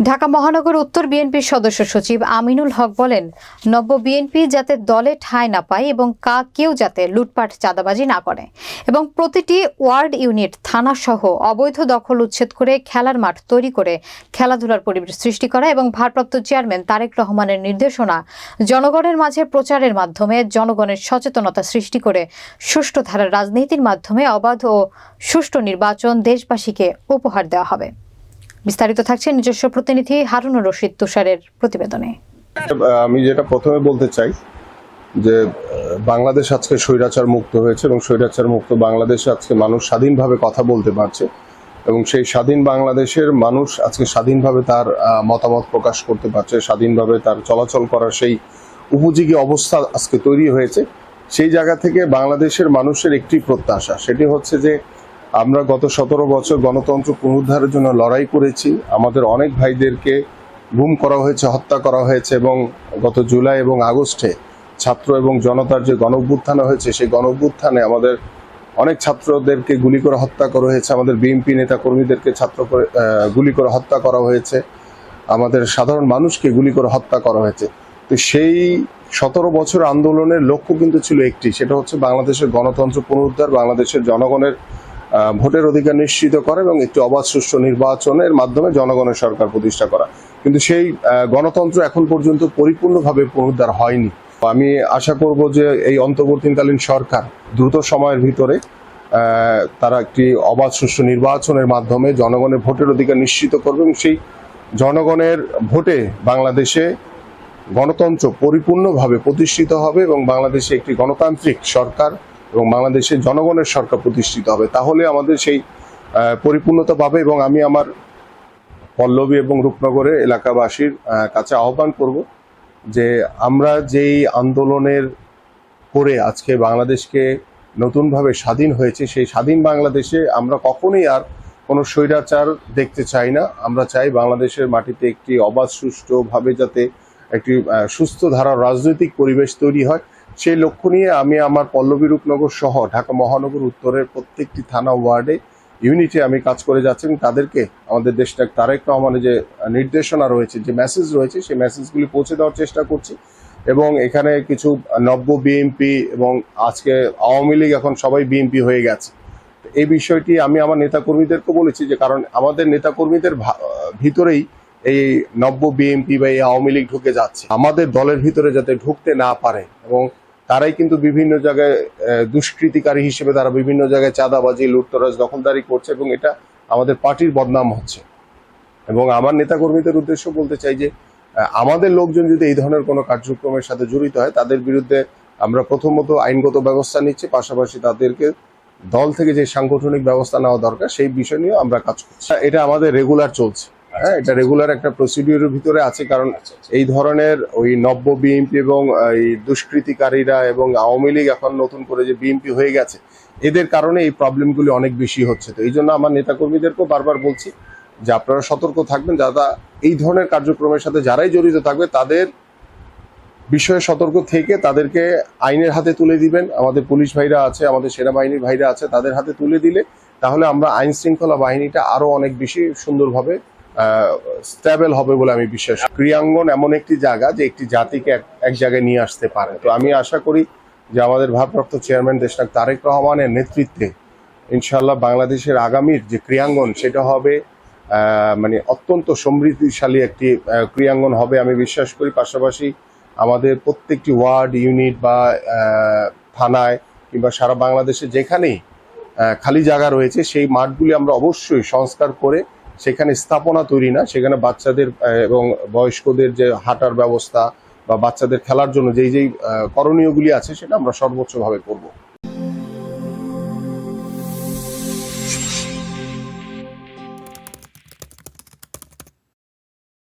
ঢাকা মহানগর উত্তর বিএনপির সদস্য সচিব আমিনুল হক বলেন, নব্য বিএনপি যাতে দলে ঠাঁই না পায় এবং কা কেউ যাতে লুটপাট চাঁদাবাজি না করে এবং প্রতিটি ওয়ার্ড ইউনিট থানা সহ অবৈধ দখল উচ্ছেদ করে খেলার মাঠ তৈরি করে খেলাধুলার পরিবেশ সৃষ্টি করা এবং ভারপ্রাপ্ত চেয়ারম্যান তারেক রহমানের নির্দেশনা জনগণের মাঝে প্রচারের মাধ্যমে জনগণের সচেতনতা সৃষ্টি করে সুষ্ঠু ধারার রাজনীতির মাধ্যমে অবাধ ও সুষ্ঠু নির্বাচন দেশবাসীকে উপহার দেওয়া হবে। বিস্তারিত থাকছে নিজস্ব প্রতিনিধি হারুনুর রশিদ তুষারের প্রতিবেদনে। আমি যেটা প্রথমে বলতে চাই যে বাংলাদেশ আজকে স্বৈরাচার মুক্ত হয়েছে এবং স্বৈরাচার মুক্ত বাংলাদেশে আজকে মানুষ স্বাধীনভাবে কথা বলতে পারছে এবং সেই স্বাধীন বাংলাদেশের মানুষ আজকে স্বাধীনভাবে তার মতামত প্রকাশ করতে পারছে, স্বাধীনভাবে তার চলাচল করার সেই উপযোগী অবস্থা আজকে তৈরি হয়েছে। সেই জায়গা থেকে বাংলাদেশের মানুষের একটি প্রত্যাশা, সেটি হচ্ছে যে আমরা গত সতেরো বছর গণতন্ত্র পুনরুদ্ধারের জন্য লড়াই করেছি। আমাদের অনেক ভাইদেরকে গুম করা হয়েছে, হত্যা করা হয়েছে এবং গত জুলাই এবং আগস্টে ছাত্র এবং জনতার যে গণ অভ্যুত্থান হয়েছে, সেই গণ অভ্যুত্থানে আমাদের অনেক ছাত্রদেরকে গুলি করে হত্যা করা হয়েছে, আমাদের বিএনপি নেতা কর্মীদেরকে ছাত্র গুলি করে হত্যা করা হয়েছে, আমাদের সাধারণ মানুষকে গুলি করে হত্যা করা হয়েছে। তো সেই সতেরো বছর আন্দোলনের লক্ষ্য কিন্তু ছিল একটি, সেটা হচ্ছে বাংলাদেশের গণতন্ত্র পুনরুদ্ধার, বাংলাদেশের জনগণের ভোটের অধিকার নিশ্চিত করা এবং একটি অবাধ সুষ্ঠু নির্বাচনের মাধ্যমে জনগণের সরকার প্রতিষ্ঠা করা। কিন্তু সেই গণতন্ত্র এখন পর্যন্ত পরিপূর্ণভাবে পুনরুদ্ধার হয়নি। আমি আশা করব যে এই অন্তর্বর্তীকালীন সরকার দ্রুত সময়ের ভিতরে তারা একটি অবাধ সুষ্ঠু নির্বাচনের মাধ্যমে জনগণের ভোটের অধিকার নিশ্চিত করবে এবং সেই জনগণের ভোটে বাংলাদেশে গণতন্ত্র পরিপূর্ণভাবে প্রতিষ্ঠিত হবে এবং বাংলাদেশে একটি গণতান্ত্রিক সরকার এবং বাংলাদেশের জনগণের সরকার প্রতিষ্ঠিত হবে, তাহলে আমাদের সেই পরিপূর্ণতা পাবে এবং আমি আমার পল্লবী এবং রূপনগরের এলাকাবাসীর কাছে আহ্বান করব যে আমরা যেই আন্দোলনের করে আজকে বাংলাদেশকে নতুনভাবে স্বাধীন হয়েছে, সেই স্বাধীন বাংলাদেশে আমরা কখনোই আর কোনো স্বৈরাচার দেখতে চাই না। আমরা চাই বাংলাদেশের মাটিতে একটি অবাধ, সুষ্ঠুভাবে যাতে একটি সুস্থ ধারার রাজনৈতিক পরিবেশ তৈরি হয়। সেই লক্ষ্য নিয়ে আমি আমার পল্লবী রূপনগর সহ ঢাকা মহানগর উত্তরের প্রত্যেকটি থানা ওয়ার্ডে, ইউনিটে আমি কাজ করে যাচ্ছি এবং তাদেরকে আমাদের দেশটা তারেক রহমানের যে নির্দেশনা রয়েছে, যে মেসেজ রয়েছে, সেই মেসেজগুলি পৌঁছে দেওয়ার চেষ্টা করছি। এবং এখানে কিছু নব্য বিএনপি এবং আজকে আওয়ামী লীগ এখন সবাই বিএনপি হয়ে গেছে। এই বিষয়টি আমি আমার নেতাকর্মীদেরকে বলেছি যে, কারণ আমাদের নেতাকর্মীদের ভিতরেই এই নব্য বিএনপি বা এই আওয়ামী লীগ ঢুকে যাচ্ছে। আমাদের দলের ভিতরে যাতে ঢুকতে না পারে এবং তারাই কিন্তু বিভিন্ন জায়গায় দুষ্কৃতিকারী হিসেবে তারা বিভিন্ন জায়গায় চাঁদাবাজি, লুটতরাজ, দখলদারি করছে এবং এটা আমাদের পার্টির বদনাম হচ্ছে। এবং আমার নেতাকর্মীদের উদ্দেশ্য বলতে চাই যে আমাদের লোকজন যদি এই ধরনের কোনো কার্যক্রমের সাথে জড়িত হয়, তাদের বিরুদ্ধে আমরা প্রথমত আইনগত ব্যবস্থা নিচ্ছি, পাশাপাশি তাদেরকে দল থেকে যে সাংগঠনিক ব্যবস্থা নেওয়া দরকার, সেই বিষয় নিয়েও আমরা কাজ করছি। এটা আমাদের রেগুলার চলছে। হ্যাঁ এটা রেগুলার একটা প্রসিডিউরের ভিতরে আছে কারণ এই ধরনের ওই নব্য বিএনপি এবং এই দুষ্কৃতিকারীরা এবং আওয়ামী লীগ এখন নতুন করে যে বিএনপি হয়ে গেছে এদের কারণে এই প্রবলেমগুলি অনেক বেশি হচ্ছে। তো এই জন্য আমার নেতাকর্মীদেরকেও বারবার বলছি যে আপনারা সতর্ক থাকবেন যারা এই ধরনের কার্যক্রমের সাথে যারাই জড়িত থাকবে তাদের বিষয়ে সতর্ক থেকে তাদেরকে আইনের হাতে তুলে দিবেন। আমাদের পুলিশ ভাইরা আছে আমাদের সেনাবাহিনীর ভাইরা আছে তাদের হাতে তুলে দিলে তাহলে আমরা আইন শৃঙ্খলা বাহিনীটা আরও অনেক বেশি সুন্দরভাবে স্ট্যাবেল হবে বলে আমি বিশ্বাস করি। ক্রিয়াঙ্গন এমন একটি জায়গা যে একটি জাতিকে এক- জায়গায় নিয়ে আসতে পারে তো আমি আশা করি যে আমাদের ভারপ্রাপ্ত চেয়ারম্যান দেশনাক তারেক রহমানের নেতৃত্বে ইনশাল্লাহ বাংলাদেশের আগামীর যে ক্রিয়াঙ্গন সেটা হবে মানে অত্যন্ত সমৃদ্ধিশালী একটি ক্রিয়াঙ্গন হবে আমি বিশ্বাস করি পাশাপাশি আমাদের প্রত্যেকটি ওয়ার্ড, ইউনিট বা থানায় কিংবা সারা বাংলাদেশে যেখানেই খালি জায়গা রয়েছে, সেই মাঠগুলি আমরা অবশ্যই সংস্কার করে সেখানে স্থাপনা তৈরি না, সেখানে বাচ্চাদের এবং বয়স্কদের যে হাঁটার ব্যবস্থা বা বাচ্চাদের খেলার জন্য যেই যেই করণীয়গুলি আছে সেটা আমরা সর্বোচ্চভাবে করব।